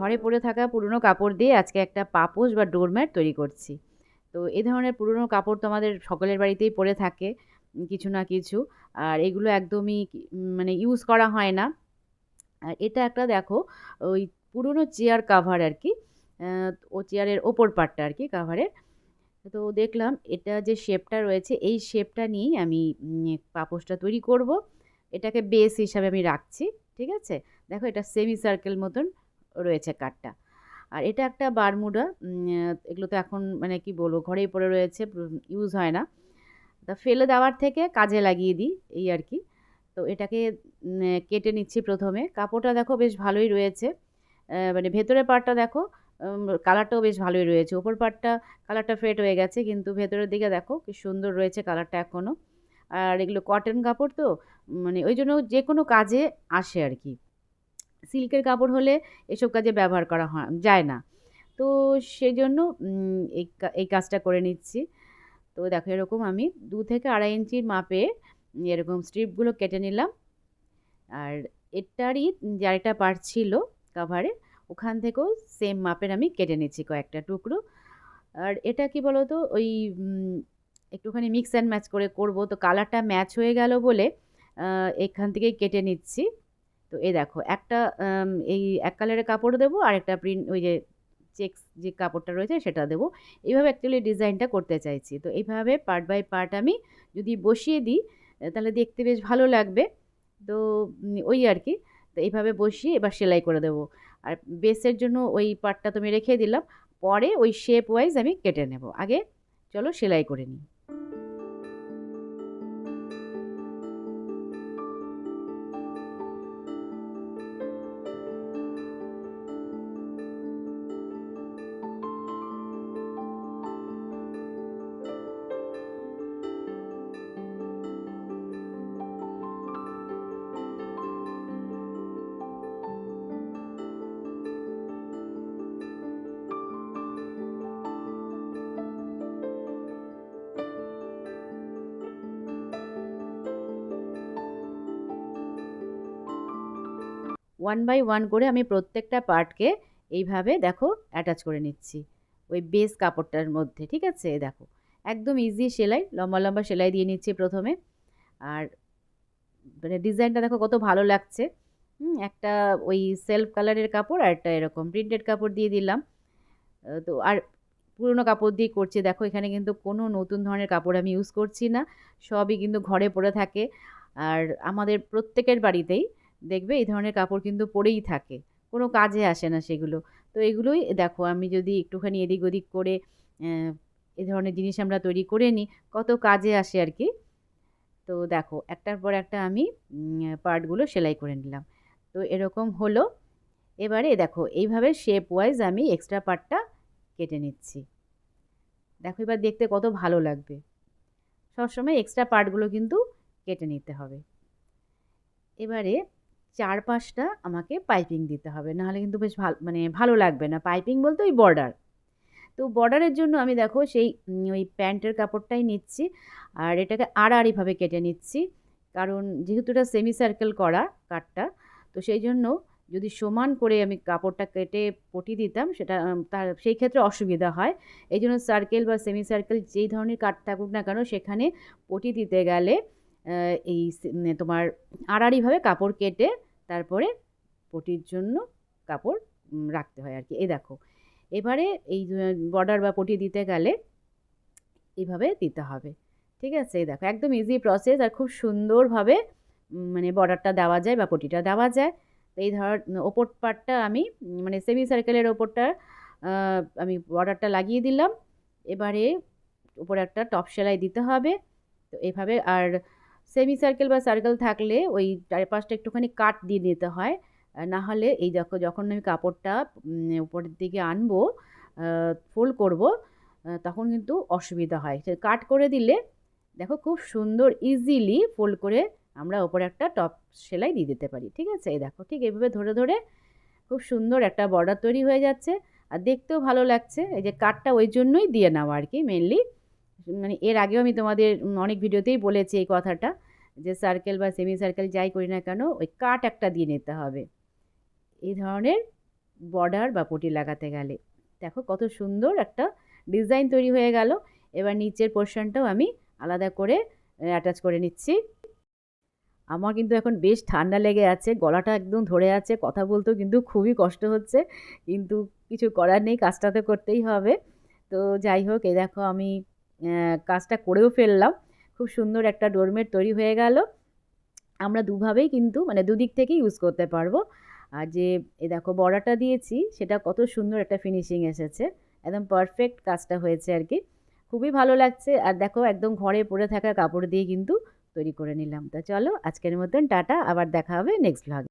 ঘরে পড়ে থাকা পুরনো কাপড় দিয়ে আজকে একটা পাপোশ বা ডোরম্যাট তৈরি করছি। তো এ ধরনের পুরনো কাপড় তো আমাদের সকলের বাড়িতেই পড়ে থাকে কিছু না কিছু। আর এগুলো একদমই মানে ইউজ করা হয় না। আর এটা একটা দেখো, ওই পুরনো চেয়ার কাভার আর কি ও চেয়ারের ওপর পার্টটা আর কি কাভারের তো দেখলাম এটা যে শেপটা রয়েছে, এই শেপটা নিয়েই আমি পাপোশটা তৈরি করব। এটাকে বেস হিসাবে আমি রাখছি, ঠিক আছে? দেখো এটা সেমি সার্কেল মতন। রয়েছে কাঠটা আর এটা একটা বারমুডা এগুলো তো এখন মানে কি বলব, ঘরেই পড়ে রয়েছে ইউজ হয় না। তা ফেলে দেওয়ার থেকে কাজে লাগিয়ে দিই, এই আর কি। তো এটাকে কেটে নিচ্ছি প্রথমে। কাপড়টা দেখো বেশ ভালোই রয়েছে মানে ভেতরের পার্টটা দেখো কালারটাও বেশ ভালোই রয়েছে। ওপর পার্টটা কালারটা ফেড হয়ে গেছে, কিন্তু ভেতরের দিকে দেখো কি সুন্দর রয়েছে কালারটা এখনও আর এগুলো কটন কাপড় তো মানে ওই জন্য যে কোনো কাজে আসে আর কি। সিল্কের কাপড় হলে এসব কাজে ব্যবহার করা হয়, যায় না। তো সেই জন্য এই এই কাজটা করে নিচ্ছি। তো দেখো এরকম আমি দু থেকে আড়াই ইঞ্চির মাপে এরকম স্ট্রিপগুলো কেটে নিলাম। আর এটারই, যে পার্ট ছিল কাভারে ওখান থেকেও সেম মাপের আমি কেটে নিচ্ছি কয়েকটা টুকরো। আর এটা কি বলো তো ওই একটুখানি মিক্স অ্যান্ড ম্যাচ করে করব। তো কালারটা ম্যাচ হয়ে গেল বলে এখান থেকেই কেটে নিচ্ছি। তো এই দেখো, একটা এই এক কালারের কাপড় দেবো, আর একটা প্রিন্ট ওই যে চেক্স যে কাপড়টা রয়েছে সেটা দেবো। এইভাবে অ্যাকচুয়ালি ডিজাইনটা করতে চাইছি। তো এইভাবে পার্ট বাই পার্ট আমি যদি বসিয়ে দিই তাহলে দেখতে বেশ ভালো লাগবে। তো ওই আর কি। তো এইভাবে বসিয়ে এবার সেলাই করে দেবো। আর বেসের জন্য ওই পার্টটা তুমি রেখে দিলাম। পরে ওই শেপ ওয়াইজ আমি কেটে নেব। আগে চলো সেলাই করে নিই। ওয়ান বাই ওয়ান করে আমি প্রত্যেকটা পার্টকে এইভাবে দেখো অ্যাটাচ করে নিচ্ছি। ওই বেস কাপড়টার মধ্যে, ঠিক আছে? দেখো, একদম ইজি সেলাই, লম্বা লম্বা সেলাই দিয়ে নিচ্ছি প্রথমে। আর মানে ডিজাইনটা দেখো কত ভালো লাগছে। একটা ওই সেলফ কালারের কাপড় আর একটা এরকম প্রিন্টেড কাপড় দিয়ে দিলাম। তো আর পুরনো কাপড় দিয়ে করছি। দেখো, এখানে কিন্তু কোনো নতুন ধরনের কাপড় আমি ইউজ করছি না। সবই কিন্তু ঘরে পড়ে থাকে। আর আমাদের প্রত্যেকের বাড়িতেই দেখবে এই ধরনের কাপড় কিন্তু পরেই থাকে। কোনো কাজে আসে না সেগুলো। তো এগুলোই দেখো আমি যদি একটুখানি এদিক ওদিক করে এ ধরনের জিনিস আমরা তৈরি করে নিই, কত কাজে আসে আর কি তো দেখো একটার পর একটা আমি পার্টগুলো সেলাই করে নিলাম। তো এরকম হলো। এবারে দেখো এইভাবে শেপ ওয়াইজ আমি এক্সট্রা পার্টটা কেটে নিচ্ছি। দেখো এবার দেখতে কত ভালো লাগবে। সবসময় এক্সট্রা পার্টগুলো কিন্তু কেটে নিতে হবে। এবারে চারপাশটা আমাকে পাইপিং দিতে হবে। নাহলে কিন্তু বেশ ভালো মানে ভালো লাগবে না। পাইপিং বলতে ওই বর্ডার। তো বর্ডারের জন্য আমি দেখো সেই ওই প্যান্টের কাপড়টাই নিচ্ছি আর এটাকে আড়াআড়িভাবে কেটে নিচ্ছি। কারণ যেহেতু এটা সেমি সার্কেল করা কাঠটা, তো সেই জন্য যদি সমান করে আমি কাপড়টা কেটে পটি দিতাম, সেটা তার, সেই ক্ষেত্রে অসুবিধা হয়। এই জন্য সার্কেল বা সেমি সার্কেল যেই ধরনের কাঠ থাকুক না কেন, সেখানে পটি দিতে গেলে এই তোমার আড়াআড়িভাবে কাপড় কেটে তারপরে পটির জন্য কাপড় রাখতে হয় আর কি। এই দেখো, এবারে এই বর্ডার বা পটি দিতে গেলে এইভাবে দিতে হবে, ঠিক আছে? এই দেখো, একদম ইজি প্রসেস আর খুব সুন্দরভাবে মানে বর্ডারটা দেওয়া যায় বা পটিটা দেওয়া যায়। তো এই ধর ওপর পার্টটা আমি মানে সেমি সার্কেলের ওপরটা আমি বর্ডারটা লাগিয়ে দিলাম। এবারে উপরে একটা টপ সেলাই দিতে হবে। তো এভাবে আর সেমি সার্কেল বা সার্কেল থাকলে ওই চারপাশটা একটুখানি কাট দিয়ে নিতে হয়। না হলে এই দেখো যখন আমি কাপড়টা উপরের দিকে আনব ফোল্ড করব তখন কিন্তু অসুবিধা হয়। কাট করে দিলে দেখো খুব সুন্দর ইজিলি ফোল্ড করে আমরা ওপরে একটা টপ সেলাই দিয়ে দিতে পারি, ঠিক আছে? এই দেখো ঠিক এইভাবে ধরে ধরে খুব সুন্দর একটা বর্ডার তৈরি হয়ে যাচ্ছে। আর দেখতেও ভালো লাগছে, এই যে কাটটা ওই জন্যই দিয়ে নেওয়া আর কি মেনলি মানে এর আগেও আমি তোমাদের অনেক ভিডিওতেই বলেছি এই কথাটা যে সার্কেল বা সেমি সার্কেল যাই করি না কেন, ওই কাট একটা দিয়ে নিতে হবে। এই ধরনের বর্ডার বা পটি লাগাতে গেলে। দেখো কত সুন্দর একটা ডিজাইন তৈরি হয়ে গেল। এবার নিচের পোর্শনটাও আমি আলাদা করে অ্যাটাচ করে নিচ্ছি। আমার কিন্তু এখন বেশ ঠান্ডা লেগে আছে, গলাটা একদম ধরে আছে, কথা বলতেও কিন্তু খুবই কষ্ট হচ্ছে, কিন্তু কিছু করার নেই, কাজটা তো করতেই হবে। তো যাই হোক, এই দেখো আমি কাজটা করেও ফেললাম। খুব সুন্দর একটা ডোরমেট তৈরি হয়ে গেল। আমরা দুভাবেই কিন্তু মানে দুদিক থেকেই ইউজ করতে পারব। আর যে এ দেখো বড়াটা দিয়েছি, সেটা কত সুন্দর একটা ফিনিশিং এসেছে। একদম পারফেক্ট কাজটা হয়েছে আর কি। খুবই ভালো লাগছে। আর দেখো একদম ঘরে পড়ে থাকা কাপড় দিয়ে কিন্তু তৈরি করে নিলাম। তা চলো আজকের মতন টাটা, আবার দেখা হবে নেক্সট ভ্লগে